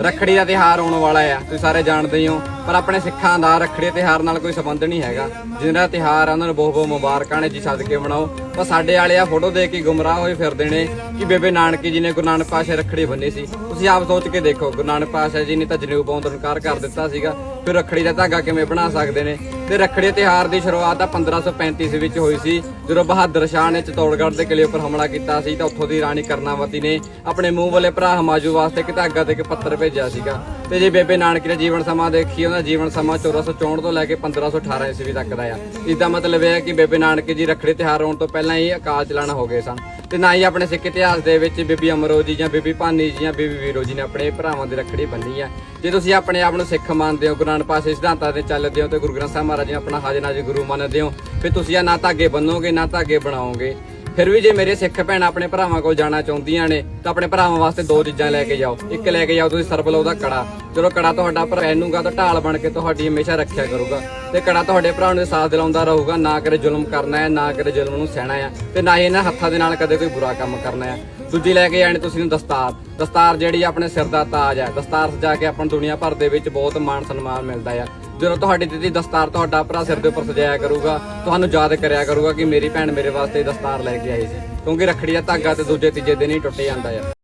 ਰੱਖੜੀ ਦਾ ਤਿਹਾਰ ਆਉਣ ਵਾਲਾ ਆ, ਤੁਸੀਂ ਸਾਰੇ ਜਾਣਦੇ ਹੀ ਹੋ, ਪਰ ਆਪਣੇ ਸਿੱਖਾਂ ਦਾ ਰੱਖੜੀ ਦੇ ਤਿਹਾਰ ਨਾਲ ਕੋਈ ਸੰਬੰਧ ਨਹੀਂ ਹੈਗਾ। ਜਿਹਨਾਂ ਦਾ ਤਿਹਾਰ ਆ, ਉਹਨਾਂ ਨੂੰ ਬਹੁਤ ਬਹੁਤ ਮੁਬਾਰਕਾਂ ਨੇ, ਜੀ ਸਦਕੇ ਮਨਾਓ। ਪਰ ਸਾਡੇ ਵਾਲੇ ਆ ਫੋਟੋ ਦੇਖ ਕੇ ਗੁੰਮਰਾਹ ਹੋਏ ਫਿਰਦੇ ਨੇ ਕਿ ਬੇਬੇ ਨਾਨਕੀ ਜੀ ਨੇ ਗੁਰੂ ਨਾਨਕ ਪਾਸ਼ਾ ਰੱਖੜੀ ਬੰਨੀ ਸੀ। ਤੁਸੀਂ ਆਪ ਸੋਚ ਕੇ ਦੇਖੋ, ਗੁਰੂ ਨਾਨਕ ਪਾਸ਼ਾ ਜੀ ਨੇ ਤਾਂ ਜਨੇਊ ਪਾਉਣ ਤੋਂ ਇਨਕਾਰ ਕਰ ਦਿੱਤਾ ਸੀਗਾ। ਫਿਰ ਰੱਖੜੀ ਦਾ ਧਾਗਾ ਕਿਵੇਂ ਬਣਾ ਸਕਦੇ ਨੇ? ਤੇ ਰੱਖੜੀ ਦੇ ਤਿਹਾਰ ਦੀ ਸ਼ੁਰੂਆਤ ਤਾਂ 1535 ਈਸਵੀ ਵਿੱਚ ਹੋਈ ਸੀ। ਜਦੋਂ ਬਹਾਦਰ ਸ਼ਾਹ ਨੇ ਚਤੌੜਗੜ੍ਹ ਦੇ ਕਿਲੇ ਉੱਪਰ ਹਮਲਾ ਕੀਤਾ ਸੀ, ਤਾਂ ਉੱਥੋਂ ਦੀ ਰਾਣੀ ਕਰਨਾਵਤੀ ਨੇ ਆਪਣੇ ਮੂੰਹ ਵਾਲੇ ਭਰਾ ਹਮਾਜੂ ਵਾਸਤੇ ਇੱਕ ਧਾਗਾ ਤੇ ਇੱਕ ਪੱਤਰ ਭੇਜਿਆ ਸੀਗਾ। ਤੇ ਜੇ ਬੇਬੇ ਨਾਨਕੀ ਦਾ ਜੀਵਨ ਸਮਾਂ ਦੇਖੀ, ਉਹਦਾ ਜੀਵਨ ਸਮਾਂ 1464 ਤੋਂ ਲੈ ਕੇ 1518 ਈਸਵੀ ਤੱਕ ਦਾ ਆ। ਇਸ ਮਤਲਬ ਇਹ ਹੈ ਕਿ ਬੇਬੇ ਨਾਨਕੀ ਜੀ ਰੱਖੜੀ ਤਿਹਾਰ ਹੋਣ ਤੋਂ ਪਹਿਲਾਂ ਹੀ ਅਕਾਲ ਚਲਾਣਾ ਹੋ ਗਏ ਸਨ। ਤੇ ਨਾ ਹੀ ਆਪਣੇ ਸਿੱਖ ਇਤਿਹਾਸ ਦੇ ਵਿੱਚ ਬੀਬੀ ਅਮਰੋ ਜੀ ਜਾਂ ਬੀਬੀ ਭਾਨੀ ਜੀ ਜਾਂ ਬੀਬੀ ਵੀਰੋ ਜੀ ਨੇ ਆਪਣੇ ਭਰਾਵਾਂ ਦੀ ਰੱਖੜੀ ਬੰਨੀ ਆ। ਜੇ ਤੁਸੀਂ ਆਪਣੇ ਆਪ ਨੂੰ ਸਿੱਖ ਮੰਨਦੇ ਹੋ, ਗੁਰੂ ਨਾਨਕ ਪਾਸੇ ਸਿਧਾਂਤਾਂ ਤੇ ਚੱਲਦੇ ਹੋ ਤੇ ਗੁਰੂ ਗ੍ਰੰਥ ਸਾਹਿਬ ਮਹਾਰਾਜ ਜੀ ਨੂੰ ਆਪਣਾ ਹਾਜ਼ਰ ਨਾਜ਼ਰ ਗੁਰੂ ਮੰਨਦੇ ਹੋ, ਫਿਰ ਤੁਸੀਂ ਆ ਨਾ ਧਾਗੇ ਬੰਨੋਗੇ, ਨਾ ਧਾਗੇ ਬਣਾਓਗੇ। ਫਿਰ ਵੀ ਜੇ ਮੇਰੇ ਸਿੱਖ ਭੈਣਾਂ ਆਪਣੇ ਭਰਾਵਾਂ ਕੋਲ ਜਾਣਾ ਚਾਹੁੰਦੀਆਂ ਨੇ, ਤਾਂ ਆਪਣੇ ਭਰਾਵਾਂ ਵਾਸਤੇ ਦੋ ਚੀਜ਼ਾਂ ਲੈ ਕੇ ਜਾਓ। ਇੱਕ ਲੈ ਕੇ ਜਾਓ ਤੁਸੀਂ ਸਰਬਲੋ ਦਾ ਕੜਾ। ਚਲੋ ਕੜਾ ਤੁਹਾਡਾ ਭਰਾ ਪਹਿਨੂਗਾ ਤਾਂ ਢਾਲ ਬਣ ਕੇ ਤੁਹਾਡੀ ਹਮੇਸ਼ਾ ਰੱਖਿਆ ਕਰੂਗਾ। ਤੇ ਕੜਾ ਤੁਹਾਡੇ ਭਰਾ ਨੂੰ ਸਾਥ ਦਿਲਾਉਂਦਾ ਰਹੂਗਾ, ਨਾ ਕਰੇ ਜ਼ੁਲਮ ਕਰਨਾ ਹੈ, ਨਾ ਕਰੇ ਜ਼ੁਲਮ ਨੂੰ ਸਹਿਣਾ ਹੈ। ਤੇ ਨਾ ਹੀ ਇਹਨਾਂ ਹੱਥਾਂ ਦੇ ਨਾਲ ਕਦੇ ਕੋਈ ਬੁਰਾ ਕੰਮ ਕਰਨਾ ਹੈ। ਦੂਜੀ ਲੈ ਕੇ ਜਾਣੀ ਤੁਸੀਂ ਨੂੰ ਦਸਤਾਰ। ਦਸਤਾਰ ਜਿਹੜੀ ਆਪਣੇ ਸਿਰ ਦਾ ਤਾਜ ਹੈ ਦਸਤਾਰ ਸਜਾ ਕੇ ਆਪਾਂ ਨੂੰ ਦੁਨੀਆ ਭਰ ਦੇ ਵਿੱਚ ਬਹੁਤ ਮਾਣ ਸਨਮਾਨ ਮਿਲਦਾ ਹੈ ਜਦੋਂ ਤੁਹਾਡੀ ਦਿੱਤੀ ਦਸਤਾਰ ਤੁਹਾਡਾ ਭਰਾ ਸਿਰ ਦੇ ਉੱਪਰ ਸਜਾਇਆ ਕਰੂਗਾ, ਤੁਹਾਨੂੰ ਯਾਦ ਕਰਿਆ ਕਰੂਗਾ ਕਿ ਮੇਰੀ ਭੈਣ ਮੇਰੇ ਵਾਸਤੇ ਦਸਤਾਰ ਲੈ ਕੇ ਆਈ ਸੀ। ਕਿਉਂਕਿ ਰੱਖੜੀ ਦਾ ਧਾਗਾ ਤੇ ਦੂਜੇ ਤੀਜੇ ਦਿਨ ਹੀ ਟੁੱਟ ਜਾਂਦਾ ਹੈ